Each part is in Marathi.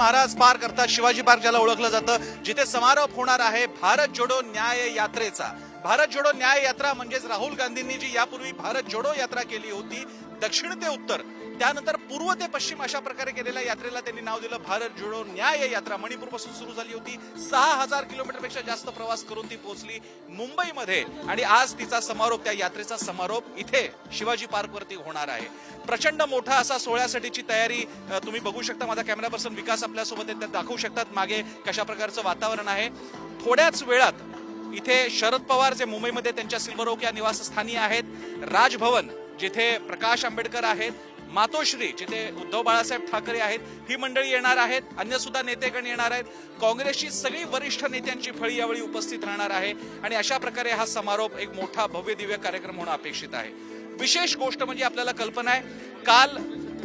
महाराज पार करतात. शिवाजी पार्क ज्याला ओळखलं जातं. जिथे समारोप होणार आहे भारत जोडो न्याय यात्रेचा. भारत जोडो न्याय यात्रा म्हणजेच राहुल गांधींनी जी यापूर्वी भारत जोडो यात्रा केली होती दक्षिण ते उत्तर. त्यानंतर पूर्व ते पश्चिम अशा प्रकारे केलेल्या यात्रेला त्यांनी नाव दिलं भारत जोडो न्याय यात्रा. मणिपूरपासून सुरू झाली होती. सहा हजार किलोमीटरपेक्षा जास्त प्रवास करून ती पोहोचली मुंबईमध्ये. आणि आज तिचा समारोप त्या यात्रेचा समारोप इथे शिवाजी पार्कवरती होणार आहे. प्रचंड मोठा असा सोहळ्यासाठीची तयारी तुम्ही बघू शकता. माझा कॅमेरा पर्सन विकास आपल्यासोबत आहे, त्यात दाखवू शकतात मागे कशा प्रकारचं वातावरण आहे. थोड्याच वेळात इथे शरद पवार जे मुंबईमध्ये त्यांच्या सिल्वर ओक या निवासस्थानी आहेत. राजभवन जिथे प्रकाश आंबेडकर आहेत. मातोश्री जिथे उद्धव बाळासाहेब ठाकरे आहेत ही मंडळी येणार आहेत अन्य सुद्धा नेतेगण येणार आहेत. काँग्रेसची सगळी वरिष्ठ नेत्यांची फळी यावेळी उपस्थित राहणार आहे आणि अशा प्रकारे हा समारोप एक मोठा भव्य दिव्य कार्यक्रम होणं अपेक्षित आहे. विशेष गोष्ट म्हणजे आपल्याला कल्पना आहे काल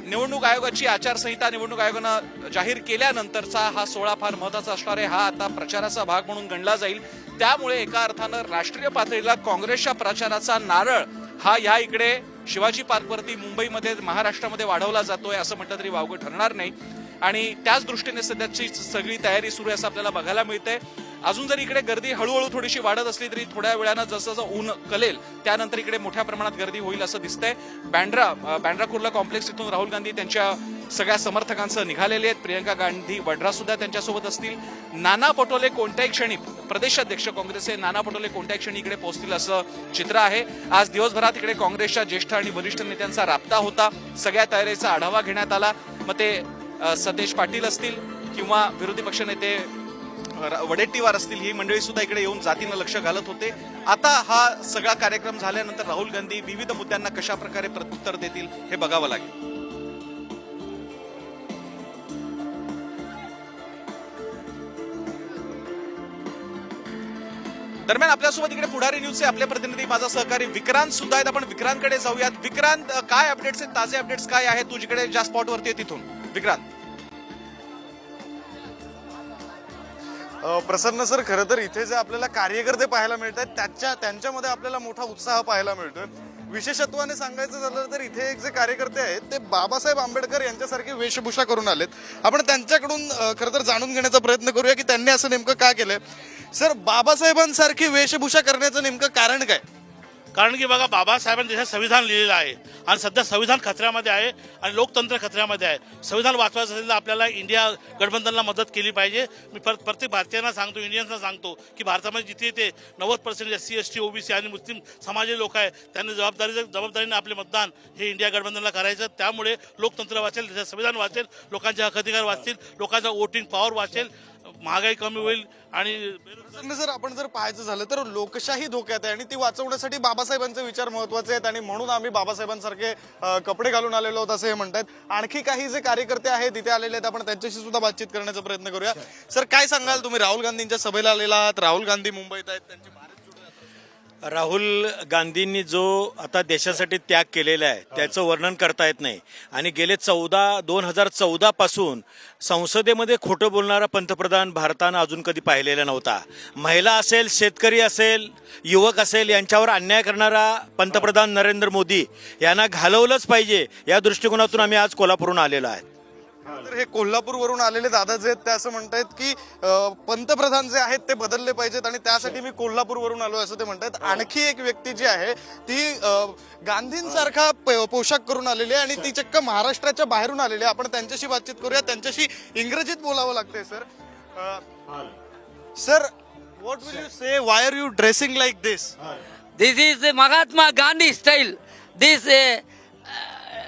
निवडणूक आयोगाची आचारसंहिता निवडणूक आयोगानं जाहीर केल्यानंतरचा हा सोहळा फार महत्त्वाचा असणार आहे. हा आता प्रचाराचा भाग म्हणून गणला जाईल. त्यामुळे एका अर्थानं राष्ट्रीय पातळीला काँग्रेसच्या प्रचाराचा नारळ हा या इकडे शिवाजी पार्कवरती मुंबईमध्ये महाराष्ट्रामध्ये वाढवला जातोय असं म्हटलं तरी वावगं ठरणार नाही. आणि त्याच दृष्टीने सध्याची सगळी तयारी सुरू आहे असं आपल्याला बघायला मिळतंय. अजून जर इकडे गर्दी हळूहळू थोडीशी वाढत असली तरी थोड्या वेळानं जसं जसं ऊन कलेल त्यानंतर इकडे मोठ्या प्रमाणात गर्दी होईल असं दिसतंय. बँड्रा बँड्रा कुर्ला कॉम्प्लेक्स इथून राहुल गांधी त्यांच्या सगळ्या समर्थकांसह निघालेले आहेत. प्रियंका गांधी वड्रा सुद्धा त्यांच्यासोबत असतील. नाना पटोले कोणत्याही क्षणी प्रदेशाध्यक्ष काँग्रेसचे नाना पटोले कोणत्याही क्षणी इकडे पोहोचतील असं चित्र आहे. आज दिवसभरात इकडे काँग्रेसच्या ज्येष्ठ आणि वरिष्ठ नेत्यांचा राबता होता. सगळ्या तयारीचा आढावा घेण्यात आला. मग ते सतेज पाटील असतील किंवा विरोधी पक्षनेते वडेट्टीवार असतील ही मंडळी सुद्धा इकडे येऊन जातीनं लक्ष घालत होते. आता हा सगळा कार्यक्रम झाल्यानंतर राहुल गांधी विविध मुद्द्यांना कशा प्रकारे प्रत्युत्तर देतील हे बघावं लागेल. दरम्यान आपल्यासोबत इकडे पुढारी न्यूजचे आपले प्रतिनिधी माझा सहकारी विक्रांत सुद्धा आहेत. आपण विक्रांतकडे जाऊयात. विक्रांत काय अपडेट्स आहेत? ताजे अपडेट्स काय आहेत? तू जिकडे ज्या स्पॉटवरती आहे तिथून. विक्रांत. प्रसन्न सर खरं तर इथे जे आपल्याला कार्यकर्ते पाहायला मिळत आहेत त्याच्या त्यांच्यामध्ये आपल्याला मोठा उत्साह पाहायला मिळतोय. विशेषत्वाने सांगायचं झालं तर इथे एक जे कार्यकर्ते आहेत ते बाबासाहेब आंबेडकर यांच्यासारखी वेशभूषा करून आलेत. आपण त्यांच्याकडून खरं तर जाणून घेण्याचा प्रयत्न करूया की त्यांनी असं नेमकं का केलंय. सर बाबासाहेबांसारखी वेशभूषा करण्याचं नेमकं कारण काय? कारण की बघा बाबासाहेबांनी देशात संविधान लिहिलेलं आहे. आणि सध्या संविधान खतऱ्यामध्ये आहे आणि लोकतंत्र खतऱ्यामध्ये आहे. संविधान वाचवायचं असेल तर आपल्याला इंडिया गठबंधनला मदत केली पाहिजे. मी परत प्रत्येक भारतीयांना सांगतो इंडियन्सना सांगतो की भारतामध्ये जिथे ते नव्वद percent S C S T OBC आणि मुस्लिम समाजाचे लोक आहेत त्यांनी जबाबदारी जबाबदारीने आपले मतदान हे इंडिया गठबंधनला करायचं. त्यामुळे लोकतंत्र वाचेल संविधान वाचेल लोकांचे हक अधिकार वाचतील लोकांचा वोटिंग पॉवर वाचेल. महागाई कमी होईल आणि सर आपण जर पाहायचं झालं तर लोकशाही धोक्यात आहे आणि ती वाचवण्यासाठी बाबासाहेबांचे विचार महत्त्वाचे आहेत आणि म्हणून आम्ही बाबासाहेबांसारखे कपडे घालून आलेलो आहोत असं हे म्हणतात आणखी काही जे कार्यकर्ते आहेत तिथे आलेले आहेत आपण त्यांच्याशी सुद्धा बातचीत करण्याचा प्रयत्न करूया. सर काय सांगाल तुम्ही? राहुल गांधींच्या सभेला आलेला आहात. राहुल गांधी मुंबईत आहेत. त्यांची राहुल गांधींनी जो आता देशासाठी त्याग केलेला आहे त्याचं वर्णन करता येत नाही. आणि गेले चौदा दोन हजार चौदा पासून संसदेमध्ये खोटं बोलणारा पंतप्रधान भारतानं अजून कधी पाहिलेला नव्हता. महिला असेल शेतकरी असेल युवक असेल यांच्यावर अन्याय करणारा पंतप्रधान नरेंद्र मोदी यांना घालवलंच पाहिजे या दृष्टिकोनातून आम्ही आज कोल्हापूरहून आलेलो आहे. तर हे कोल्हापूरवरून आलेले दादा जे आहेत ते असं म्हणतायत की अ, पंतप्रधान जे आहेत ते बदलले पाहिजेत आणि त्यासाठी मी कोल्हापूरवरून आलो असं ते म्हणतायत. आणखी एक व्यक्ती जी आहे ती अ, गांधींसारखा प- पोशाख करून आलेली आहे आणि ती चक्क महाराष्ट्राच्या बाहेरून आलेली आहे. आपण त्यांच्याशी बातचीत करूया. त्यांच्याशी इंग्रजीत बोलावं लागतंय sir. Sir what will you say why are you dressing like this This is the Mahatma Gandhi style. This uh, uh,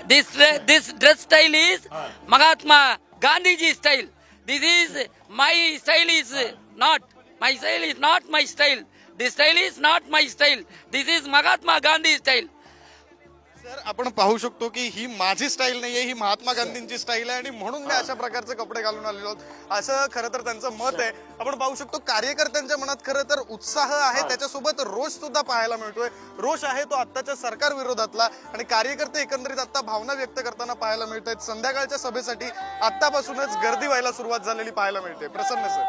this this dress style is ah. Mahatma Gandhi style. This is my style is not my style is not my style. This style is not my style. This is Mahatma Gandhi style. Sir आपण पाहू शकतो की ही माझी स्टाईल नाहीये ही महात्मा गांधींची स्टाईल आहे आणि म्हणून मी अशा प्रकारचे कपडे घालून आलेलो आहोत. असं खरं तर त्यांचं मत आहे. आपण पाहू शकतो कार्यकर्त्यांच्या मनात खरं तर उत्साह आहे. त्याच्यासोबत रोष सुद्धा पाहायला मिळतोय. रोष आहे तो आत्ताच्या सरकार विरोधातला आणि कार्यकर्ते एकंदरीत आता भावना व्यक्त करताना पाहायला मिळत आहेत संध्याकाळच्या सभेसाठी आत्तापासूनच गर्दी व्हायला सुरुवात झालेली पाहायला मिळते. प्रसन्न सर.